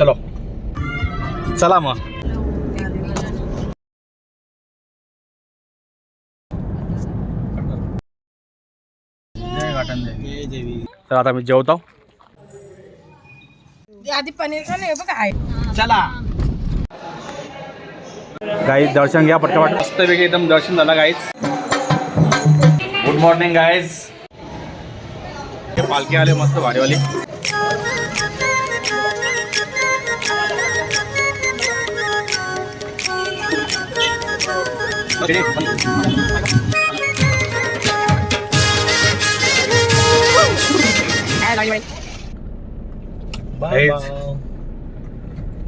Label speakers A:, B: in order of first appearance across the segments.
A: चलो। चला मग। तर आता मी जेवतो।
B: आधी पनीर बघा आहे.
A: चला। गाईज दर्शन घ्या पटकन। मस्तपैकी एकदम दर्शन झालं गाईज। गुड मॉर्निंग गाईज पालखी आले मस्त भारीवाली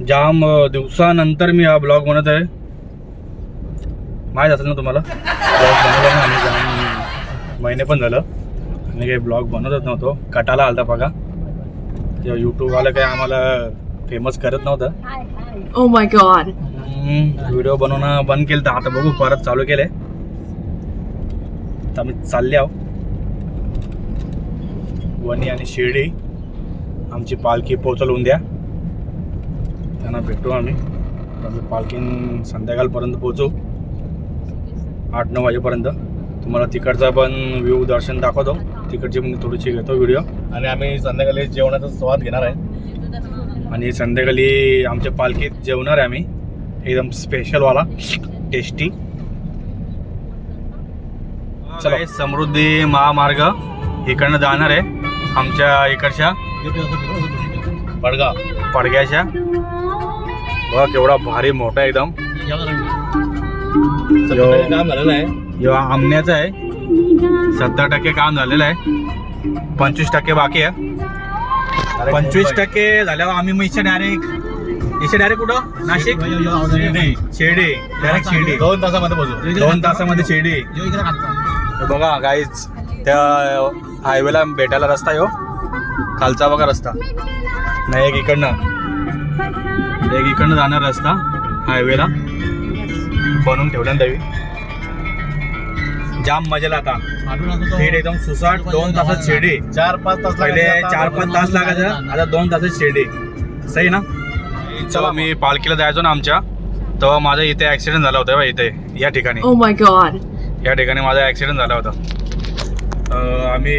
A: जाम दिवसानंतर मी हा ब्लॉग बनत आहे. माहीत असेल ना तुम्हाला? ब्लॉग बनवला ना आम्ही जाम महिने पण झालं. आणि काही ब्लॉग बनवतच नव्हतो. कटाला आलता बघा. तेव्हा यूट्यूबवालं काही आम्हाला फेमस करत नव्हतं.
B: ओ माय गॉड
A: व्हिडिओ बनवणं बंद केलं तर आता बघू परत चालू केले तर आम्ही चालले आहो वणी आणि शिर्डी आमची पालखी पोचवून द्या. त्यांना भेटू आम्ही. आम्ही पालखी संध्याकाळपर्यंत पोचू आठ नऊ वाजेपर्यंत. तुम्हाला तिकडचा पण व्ह्यू दर्शन दाखवतो. तिकडची पण थोडीशी घेतो व्हिडिओ
C: आणि आम्ही संध्याकाळी जेवणाचा स्वाद घेणार आहे.
A: आणि संध्याकाळी आमच्या पालखीत जेवणार आहे आम्ही. एकदम स्पेशलवाला टेस्टी चला. समृद्धी महामार्ग. इकडनं जाणार आहे. आमच्या इकडच्या.
C: बडगा
A: पडग्याच्या. बघा केवढा भारी मोठा एकदम.
C: संध्याकाळी काम झालेलं आहे.
A: ह्यो आमण्याचा आहे. सत्तर टक्के काम झालेलं आहे. पंचवीस टक्के बाकी आहे. पंचवीस टक्के झाल्यावर आम्ही मग इथे डायरेक्ट इथे डायरेक्ट कुठं? नाशिक? शिर्डी डायरेक्ट शिर्डी
C: दोन तासामध्ये पोहोचू
A: दोन तासामध्ये शिर्डी हे बघा गाईच त्या हायवेला भेटायला रस्ता आहे हो. खालचा बघा रस्ता. नाही एक इकडनं. एक इकडनं जाणार रस्ता हायवेला बनवून ठेवल्या तवी जाम मजेला आता. थेट एकदम सुसाट दोन तासात शिर्डी
C: चार पाच तास
A: पहिले चार पाच तास लागायचं आता दोन तासात शिर्डी सही ना? चला मी पालखीला जायचो ना आमच्या. तेव्हा माझा इथे ऍक्सिडेंट झाला होता बा इथे या ठिकाणी.
B: ओ माय गॉड
A: या ठिकाणी माझा ॲक्सिडेंट झाला होता. आम्ही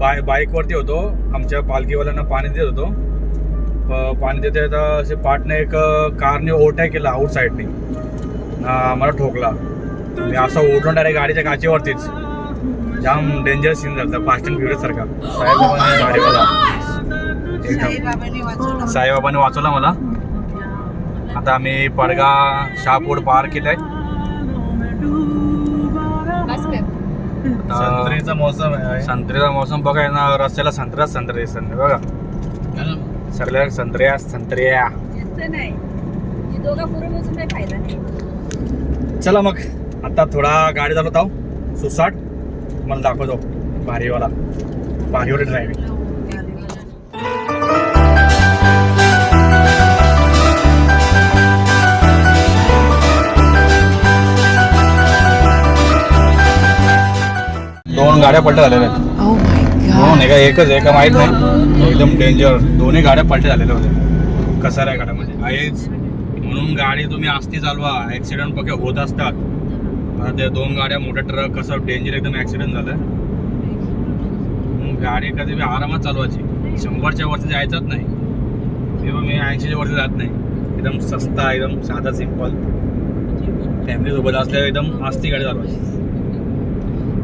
A: बाय बाईकवरती होतो. आमच्या पालखीवाल्यांना पाणी देत होतो. पाणी देता येता असे पाटने एक कारने ओव्हरटेक केला आउट साईडने. मला ठोकला. मी असं ओढलो डायरेक्ट गाडीच्या काचेवरतीच. जाम डेंजर सीन झाला फास्ट अँड फ्युरियस सारखा. साहेबाबाने एकदम. साईबाबाने वाचवला मला. आता आम्ही पडगा शहापूर पार केलाय.
C: संत्रीचा मोसम आहे.
A: संत्र्याचा मोसम बघा ना रस्त्याला संत्रे दिसत नाही बघा. सगळ्या संत्र्या संत्र्या. चला मग. आता थोडा गाडी चालवत आहो. सुसाट. मला दाखवतो. भारीवाला. भारीवाला ड्रायव्हिंग दोन गाड्या पलट्या झालेल्या आहेत.
B: माय
A: दोन एका एकच आहे का माहीत नाही. एकदम डेंजर दोन्ही गाड्या पलट्या झालेल्या होत्या. कसाऱ्या गाड्यामध्ये आहेच. म्हणून गाडी तुम्ही आस्ती चालवा. ऍक्सिडेंट बघा होत असतात. त्या दोन गाड्या मोठ्या ट्रक कसं डेंजर एकदम ऍक्सिडेंट झालं. गाडी कधी मी आरामात चालवायची. शंभरच्या वरती जायचंच नाही. किंवा मी ऐंशीच्या वरती जात नाही. एकदम सस्ता एकदम साधा सिंपल फॅमिली सोबत असल्यावर एकदम आस्ती गाडी चालवायची.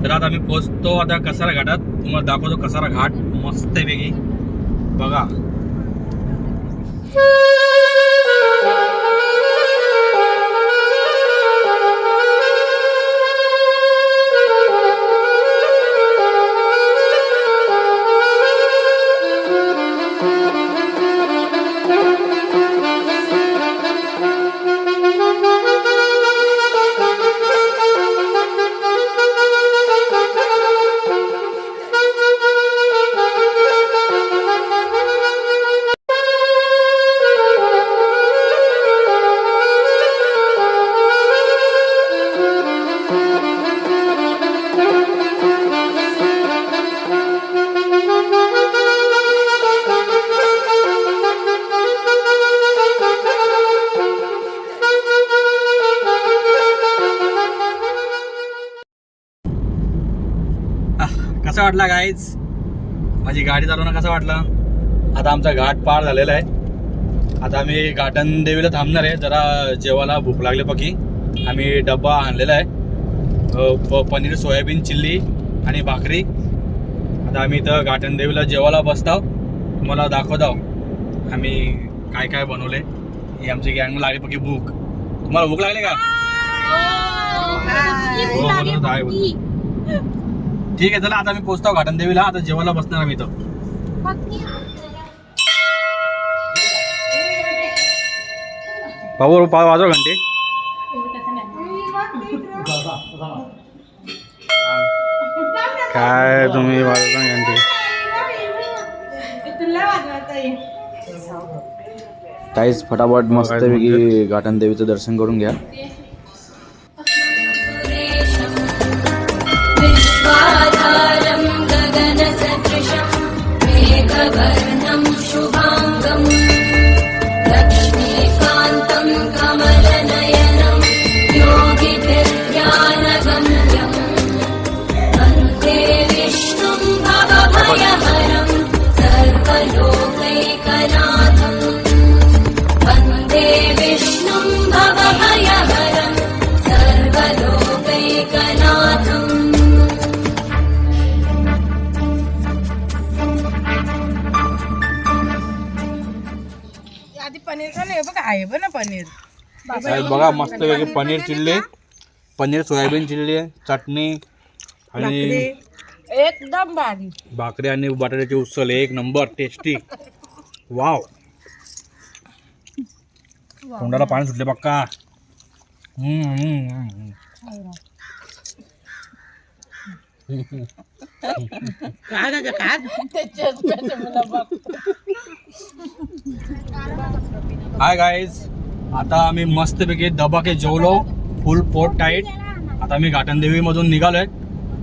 A: तर आता आम्ही पोचतो आता कसारा घाटात. तुम्हाला दाखवतो कसारा घाट मस्त पैकी बघा. कसा वाटला गाईज माझी गाडी चालवणं कसा वाटला? आता आमचा घाट पार झालेला आहे. आता आम्ही गार्डन देवीला थांबणार आहे. जरा जेवायला भूक लागली पकी. आम्ही डब्बा आणलेला आहे. पनीर सोयाबीन चिल्ली आणि भाकरी. आता आम्ही इथं गार्डन देवीला जेवायला बसताव तुम्हाला दाखवत. आहो आम्ही काय काय बनवले. ही आमची गँग लागली पकी भूक. तुम्हाला भूक लागली का हो, बनवत आहे, बनवत. ठीक आहे चला आता मी पोचतो घाटन देवीला आता जेवायला बसणार आम्ही तर भाऊ पा वाजव घंटे. काय तुम्ही वाजवता घंटे?
D: काहीच फटाफट मस्तपैकी घाटन देवीचं दर्शन करून घ्या.
B: Hare आहे बघ ना पनीर?
A: साहेब बघा मस्त पैकी paneer chilli. Paneer soybean chilli चटणी आणि
B: एकदम भारी.
A: भाकरी आणि बटाट्याची उसल एक नंबर टेस्टी वाव. तोंडाला पाणी सुटले बघा. हम्म, हम्म, हम्म.
B: काय ना काय
A: हाय गाईज आता आम्ही मस्तपैकी दबाके जेवलो. फुल पोट टाईट आता आम्ही घाटनदेवी मधून निघालोय.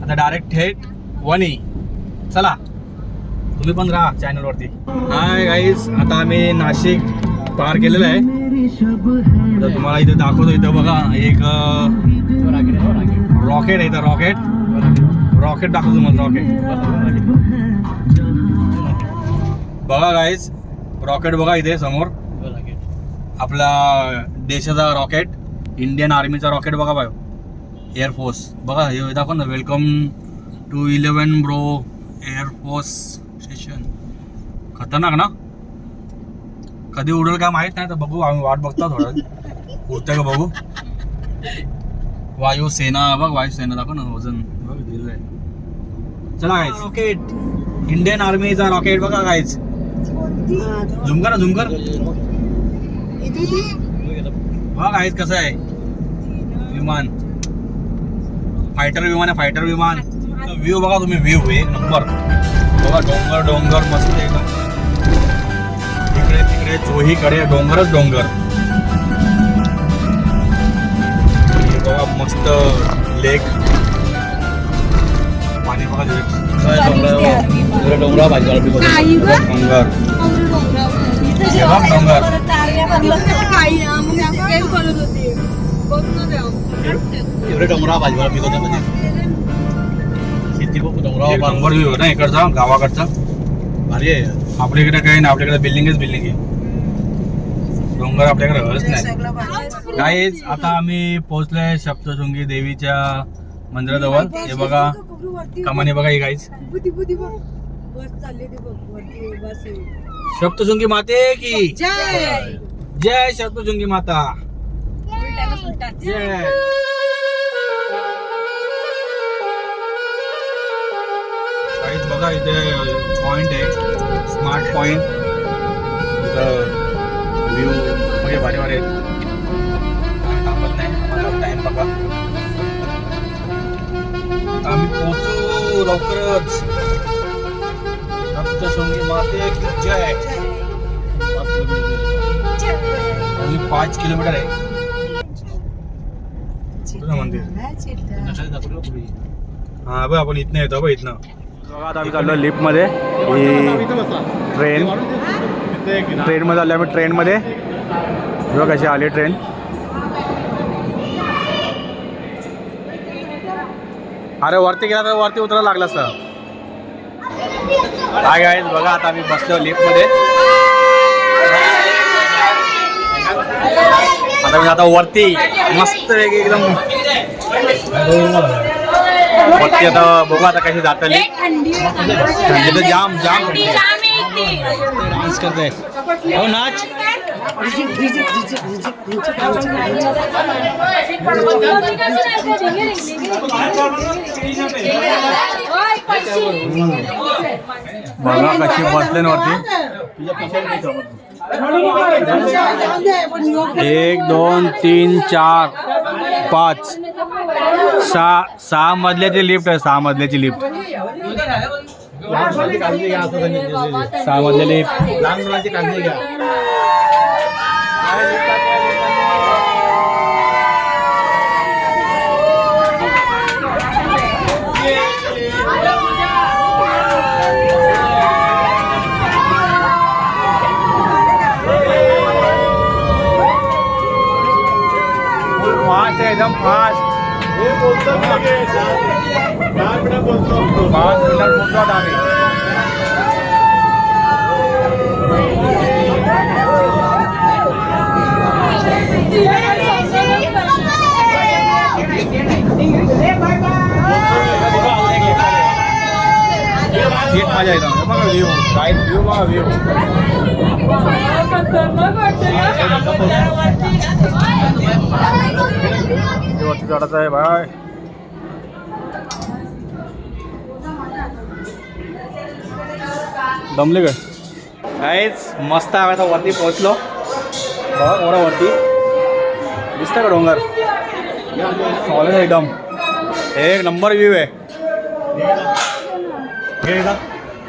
A: आता डायरेक्ट थेट वणी. चला. तुम्ही पण राहा चॅनल वरती. हाय गाईज आता आम्ही नाशिक पार केलेलं आहे. आता तुम्हाला इथे दाखवतो. इथं बघा एक रॉकेट आहे इथं रॉकेट रॉकेट दाखवतो तुम्हाला रॉकेट बघा गाईज रॉकेट बघा इथे समोर. आपला देशाचा रॉकेट इंडियन आर्मीचा रॉकेट बघा बाय. एअरफोर्स बघा हे दाखव ना welcome to eleven bro air force station खतरनाक ना? कधी उडेल काय माहीत नाही तर बघू आम्ही वाट बघतो थोडं उडतंय का बघू? वायुसेना बघ वायुसेना दाखव ना वजन. चला गायच रॉकेट इंडियन आर्मीचा रॉकेट बघा गायच झुमकर ना झुमकर बघ आहेत कसं आहे. विमान. फायटर विमान आहे फायटर विमान. व्ह्यू बघा तुम्ही व्ह्यू एक नंबर बघा डोंगर डोंगर मस्त आहे. एकदम इकडे तिकडे चोहीकडे डोंगरच डोंगर. बघा मस्त लेक.
C: डोंगरा भाजी
A: डोंगर डोंगर
C: एवढे डोंगरा पिकवते म्हणजे. शेती डोंगरावर
A: नंबर व्ह्यू ना इकडचा गावाकडचा?
C: भारी आहे.
A: आपल्या इकडे काही नाही आपल्याकडे बिल्डिंगच बिल्डिंग आहे. डोंगर आपल्याकडे हळच नाही. काहीच आता आम्ही पोहोचलोय सप्तशृंगी देवीच्या मंदिराजवळ. हे बघा कमानी बघा ही काहीच सप्तशृंगी माते की?
B: जय!
A: जय सप्तशृंगी माता. जय. बघा इथे पॉइंट आहे. स्मार्ट पॉइंट लवकरच. सप्तशृंगी माते जय. पाच किलोमीटर आहे. कुठलं मंदिर. हा बघ आपण इथनं येतो बघ इथनं. आता आम्ही चाललो लिफ्टमध्ये ट्रेन. ट्रेन मध्ये आलो आम्ही ट्रेन मध्ये बघ कशी आली ट्रेन. अरे वरती गेला तर वरती उतरायला लागला सर काय गाईज बघा आता आम्ही बसलो लिफ्टमध्ये आता मी आता वरती मस्त एकदम वरती आता बघू आता कशी जात थंडी तर जाम जाम
C: डान्स करते हो नाच.
A: एक, दोन, तीन, चार, पाच. सहा सहा लिफ्ट आहे, सहा मजल्याची लिफ्ट. सहा मजल्या लिफ्ट.
C: लहान मुलांची काळजी घ्या.
A: फास्ट आहे एकदम फास्ट. पाच मिनिटात पोहोचतो आता आम्ही नीट मजा येतो बघा व्ह्यू काय व्ह्यू बघा व्ह्यू वरती चढत आहे बाय दमले काय काहीच मस्त आहे आता वरती पोहोचलो. बघा एवढा वरती दिसतं का डोंगर? कॉलेज एकदम. एक नंबर व्ह्यू आहे.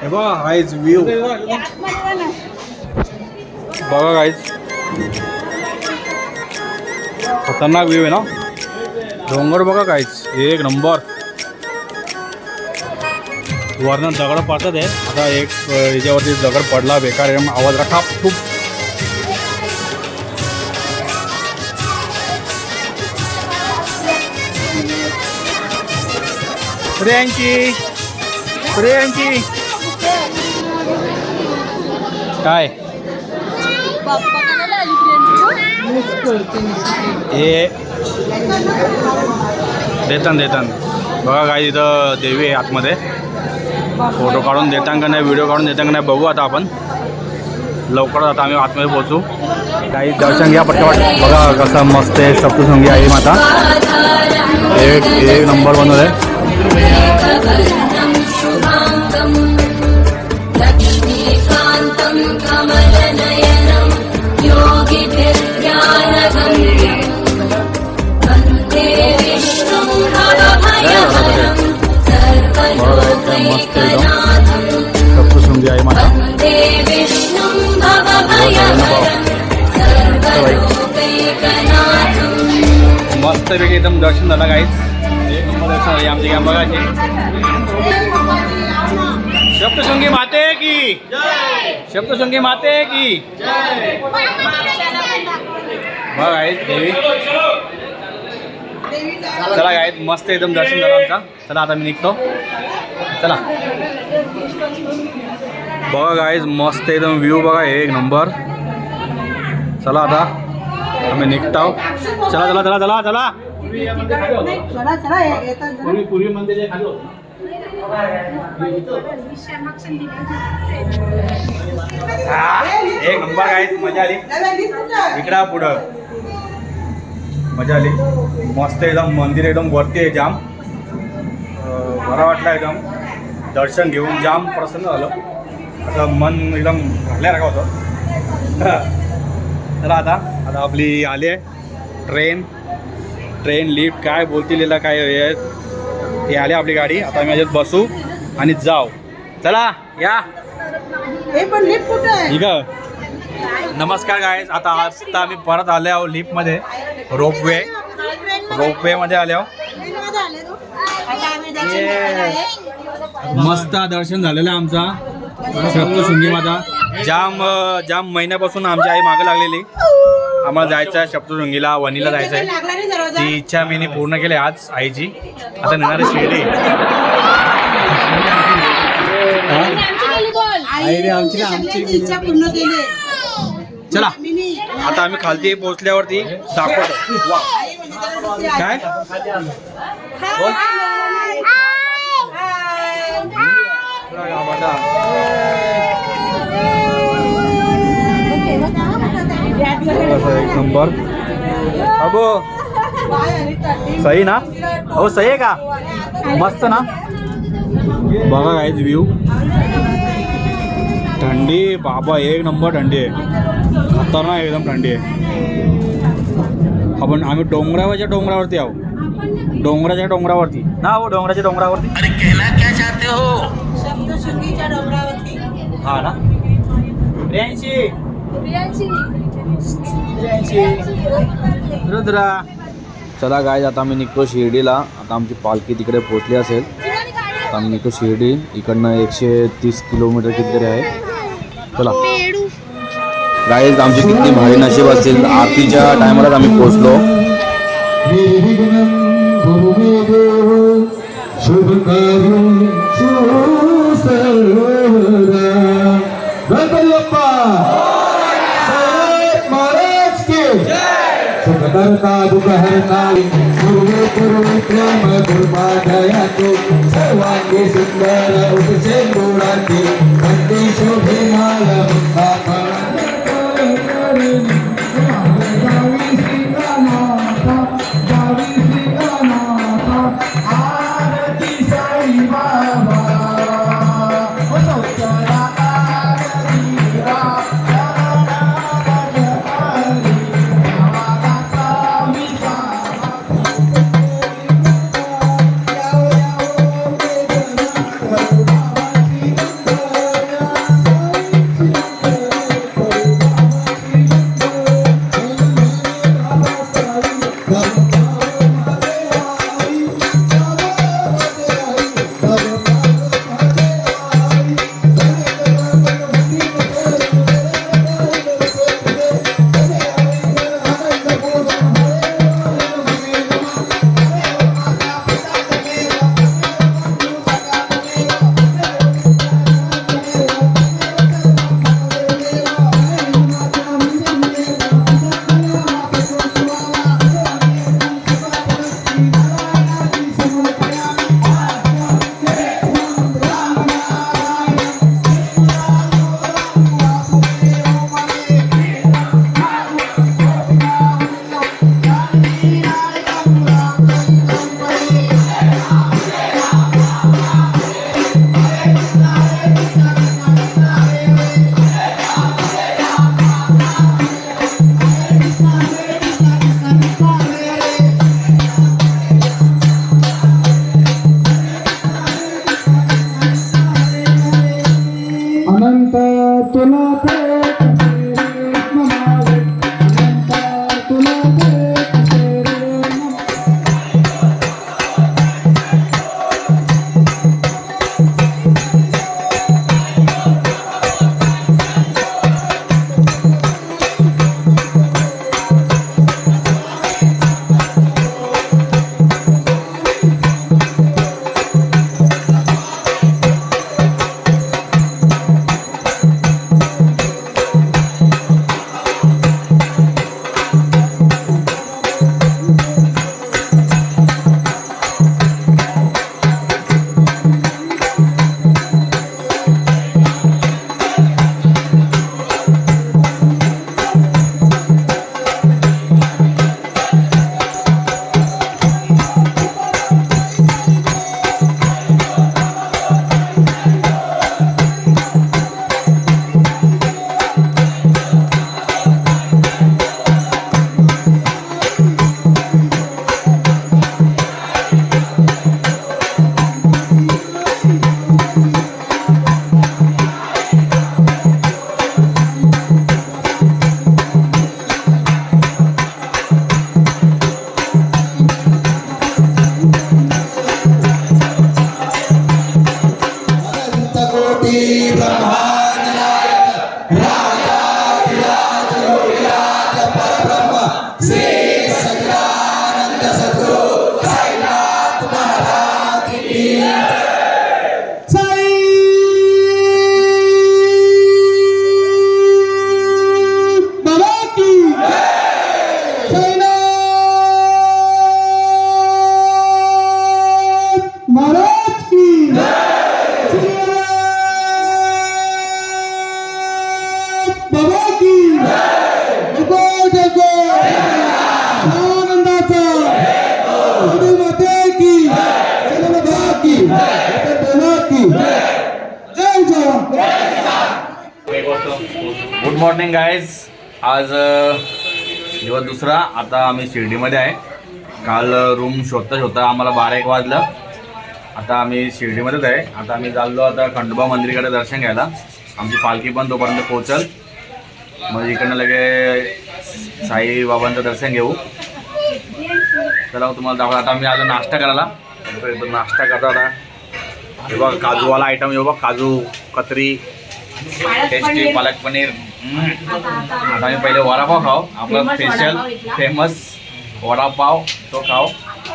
A: हे बघा व्ह्यू बघा काहीच खतरनाक व्ह्यू आहे ना? डोंगर बघा काहीच एक नंबर. वरनं दगड पडतात आहे आता एक याच्यावरती दगड पडला बेकार आवाज रखा. खूप प्रियांकी. प्रियांकी. काय? हे. देतान देतान. बघा काय तिथं देवी आहे आतमध्ये. फोटो काढून देतान का नाही व्हिडिओ काढून देतान का नाही बघू आता आपण. लवकरच आता आम्ही आतमध्ये पोहोचू. काही दर्शन घ्या पटकन. बघा कसं मस्त आहे सप्तसंगी आई माता. एक एक नंबर बनवलं आहे
E: एकवर्णं शुभाङ्गम् लक्ष्मीकान्तं कमलनयनं योगिभिर्ध्यानगम्यम् वन्दे विष्णुं भवभयहरं सर्वलोकैकनाथं
A: सप्तशृंगी आई माता
E: वन्दे विष्णुं भवभयहरं सर्वलोकैकनाथम्
A: मस्तपैकी एकदम दर्शन झालं काहीच एक बघायची. माते की. शब्दसंगी माते की. बघा आहेत देवी. चला आहेत मस्त एकदम दर्शन झालं आमचा. चला आता मी निघतो. चला. बघा गाईज मस्त एकदम व्ह्यू बघा एक नंबर चला आता. आम्ही निघतो. चला चला चला चला चला.
C: पूर्वी पूर्वी मंदिर खाली होतं.
A: हा, एक नंबर गाईज मजा आली. इकडा पुढं. मजा आली. मस्त एकदम मंदिर एकदम वरती आहे जाम. बरं वाटलं एकदम. दर्शन घेऊन जाम प्रसन्न झालं. असं मन एकदम भरल्यासारखं होतं. तर आता आता आपली आली आहे. ट्रेन. ट्रेन लिफ्ट काय बोलतील याला काय हे आली आपली गाडी. आता आम्ही याच्यात बसू आणि जाऊ. चला या. ठीक आहे? नमस्कार गायज आता आता आम्ही परत आले आहो लिफ्टमध्ये रोपवे रोपवेमध्ये आले आहो मस्त दर्शन झालेलं आहे आमचा. सप्तशृंगी माता. जाम जाम महिन्यापासून आमची आई मागे लागलेली. आम्हाला जायचं आहे सप्तशृंगीला वणीला जायचं आहे ती इच्छा मी पूर्ण केली आज आईची. आता निघणारी शिर्डी. हा?
C: आईने आमची ना आमची
B: इच्छा पूर्ण केली.
A: चला. आता आम्ही खालती पोहोचल्यावरती दाखवतो. वा. काय? गावाला. एक नंबर. अबो सही ना? हो सही आहे का? मस्त ना? बघा काय व्ह्यू थंडी बाबा एक नंबर थंडी आहे. खतरनाक एकदम थंडी आहे. आपण आम्ही डोंगरावरच्या डोंगरावरती आहो. डोंगराच्या डोंगरावरती. ना हो डोंगराच्या डोंगरावरती.
B: डोंगरावरती.
A: हा ना? प्रियांशी. रुद्रा.
D: चला गाय आता आम्ही निघतो शिर्डीला. आता आमची पालखी तिकडे पोचली असेल. आता आम्ही निघतो शिर्डी. इकडनं एकशे तीस किलोमीटर कितीतरी आहे. चला. गाईज आमची किती भारी नशीब असतील आरतीच्या टायमालाच आम्ही पोहोचलो.
F: शुभ सुखकर्ता दुःखहर्ता पूर्वे पूर्वक्रम तो सर्वांगी सुंदर उपसे गुणाती भक्ती शोभे माला
A: मॉर्निंग गाईज आज दिवस दुसरा. आता आम्ही शिर्डीमध्ये आहे. काल रूम शोधता शोधता आम्हाला बारा एक वाजलं. आता आम्ही शिर्डीमध्येच आहे. आता आम्ही चाललो आता खंडोबा मंदिराकडे दर्शन घ्यायला. आमची पालखी पण तोपर्यंत पोहोचल. मग इकडनं लगे साईबाबांचं दर्शन घेऊ. चला तुम्हाला दाखवा आता आम्ही आलो नाश्ता करायला. नाश्ता करतो आता. हे बघ काजूवाला आयटम हे बघ काजू कत्री टेस्टी पालक पनीर. आता आम्ही पहिले वडापाव खाऊ. आपला स्पेशल फेमस वडापाव तो खाऊ.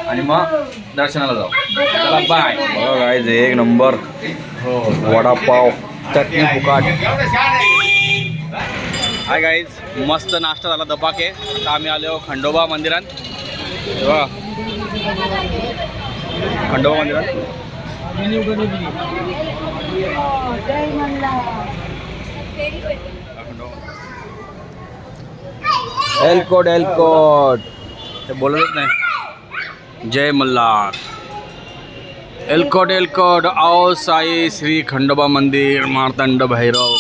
A: आणि मग दर्शनाला जाऊ. चला बाय
D: बघा गाईज एक नंबर.
A: हो.
D: वडापाव चटणी फुकाट.
A: हाय गाईज मस्त नाश्ता झाला दपाके आता आम्ही आलो खंडोबा मंदिरात. हे बघा. खंडोबा मंदिरात. खंडोबा
D: एलकोट एलकोट
A: ते बोलतच नाही. जय मल्हार. एलकोट एलकोट आओ साई श्री खंडोबा मंदिर मार्तंड भैरव.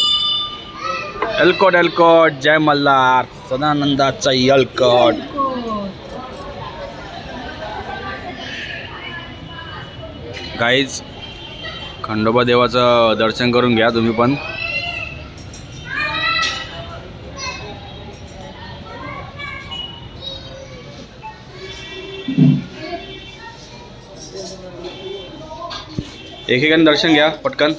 A: एलकोट एलकोट जय मल्हार. सदानंदाचा एलकोट गाईज खंडोबा देवाचं दर्शन करून घ्या तुम्ही पण. एकेकाने दर्शन घ्या पटकन.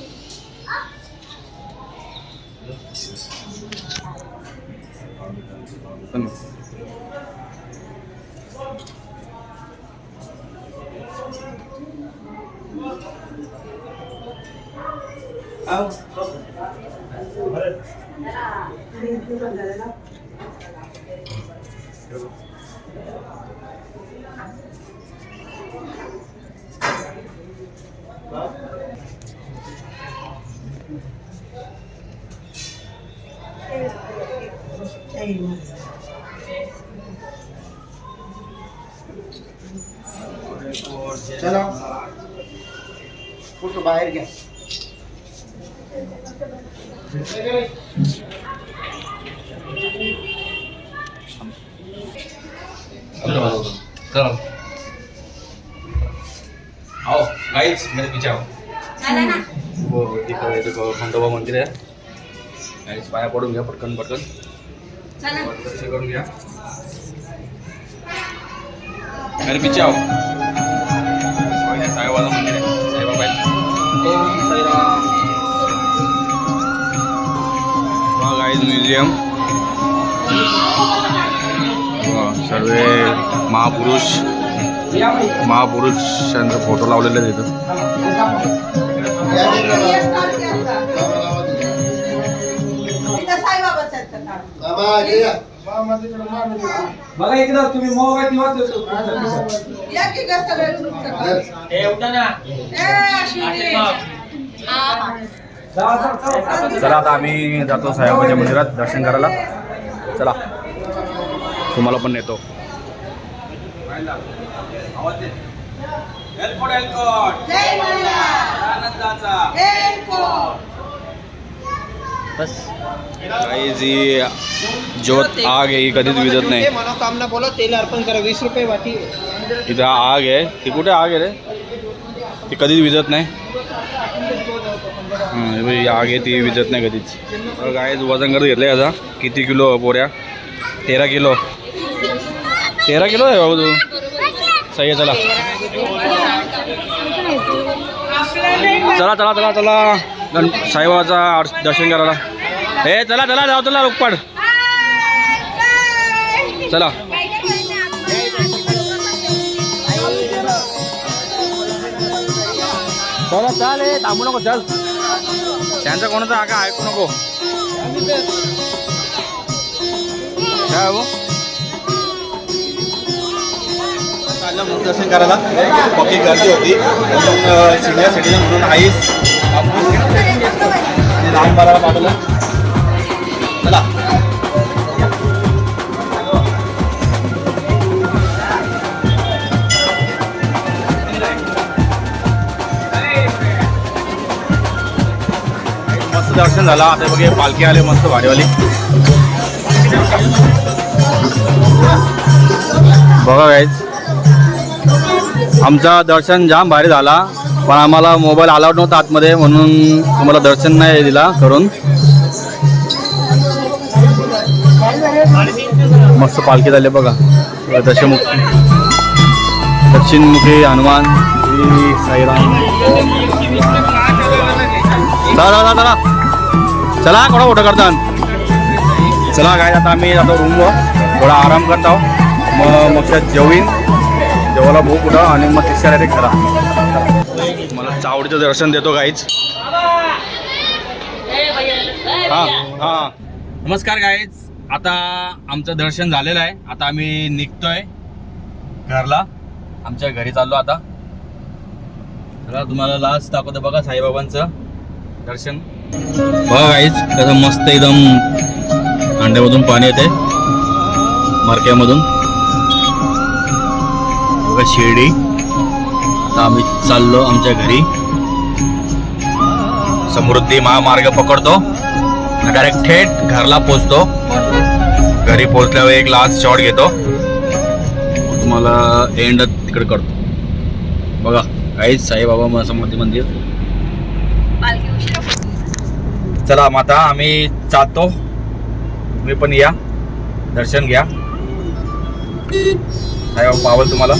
C: चला. कुठं बाहेर घ्या.
A: आओ गाईज मेरे पीछे आओ. हो हो खंडोबा मंदिर आहे गाईज पाया पडून घ्या पटकन पटकन. करून घ्या. मेरे पीछे आओ पहिले साईबाबा मंदिर आहे साईबाबा आहेत ओम साईराम. Guys museum. सर्व महापुरुष. महापुरुषांचा फोटो लावलेला तिथं
F: बघा इकडं तुम्ही मोबाईल किंवा
B: या की गं सगळे group चं काढ. ए, अश्विनी.
A: चला आता आम्ही जातो साईबाबाच्या मंदिरात दर्शन करायला. चला. तुम्हाला पण नेतो.
B: जय मल्हार. एलकोट.
A: काही जी ज्योत आग आहे ही कधीच विजत नाही.
G: मनोकामना बोलो तेल अर्पण करा वीस रुपये वाटी.
A: इथं आग आहे. ती कुठे आग आहे रे? ती कधीच विजत नाही. ही आग आहे ती विजत नाही कधीच. काय वजन करत घेतलं याचा किती किलो पोऱ्या? तेरा किलो. तेरा किलो आहे बाबू तू. सही आहे चला. चला चला चला चला. गण साईबाबाचा दर्शन करायला हे चला चला जाऊ चला रोकपाड चला. चला चाल हे थांबू नको चल. त्यांचा कोणाचा आका ऐकू नको. काय हो?
C: दर्शन करायला. पक्की गर्दी होती. सिनियर सिटीजन म्हणून आईस लहान बाळाला पाठवलं चला
A: मस्त दर्शन दर्शन झालं. आता बघे पालखी आले मस्त भारीवाली बघा गाईज आमचा दर्शन जाम भारी झाला पण आम्हाला मोबाईल अलाउड नव्हता आतमध्ये म्हणून आम्हाला दर्शन नाही दिला करून. मस्त पालखी झाली बघा दशमुखी. दक्षिणमुखी हनुमान साईराम. चला चला चला चला. थोडा फोटो करता चला काय आता आम्ही आता रूमवर थोडा आराम करत आहोत. मग मग जेवीन देवाला भूक उठा आणि मग तिसऱ्या डायरेक्ट करा मला चावडीचं दर्शन देतो गाईच हां हां. नमस्कार गाईज आता आमचं दर्शन झालेलं आहे. आता आम्ही निघतोय घरला. आमच्या घरी चाललो आता. चला तुम्हाला लास्ट दाखवतो बघा साईबाबांचं दर्शन. बघा गाईज कसं मस्त एकदम अंड्यामधून पाणी येते मरक्यामधून. बघा शिर्डी. आम्ही चाललो आमच्या घरी. समृद्धी महामार्ग पकडतो. डायरेक्ट थेट घरला पोचतो घरी पोचल्यावर एक लास्ट शॉट घेतो. तुम्हाला एंड तिकडे करतो. बघा काहीच साईबाबा समृद्धी मंदिर. चला मग आता आम्ही जातो. तुम्ही पण या. दर्शन घ्या. साईबाबा पावल तुम्हाला.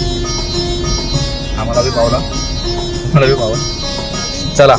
A: आम्हाला बी पावला मला बी पावला चला.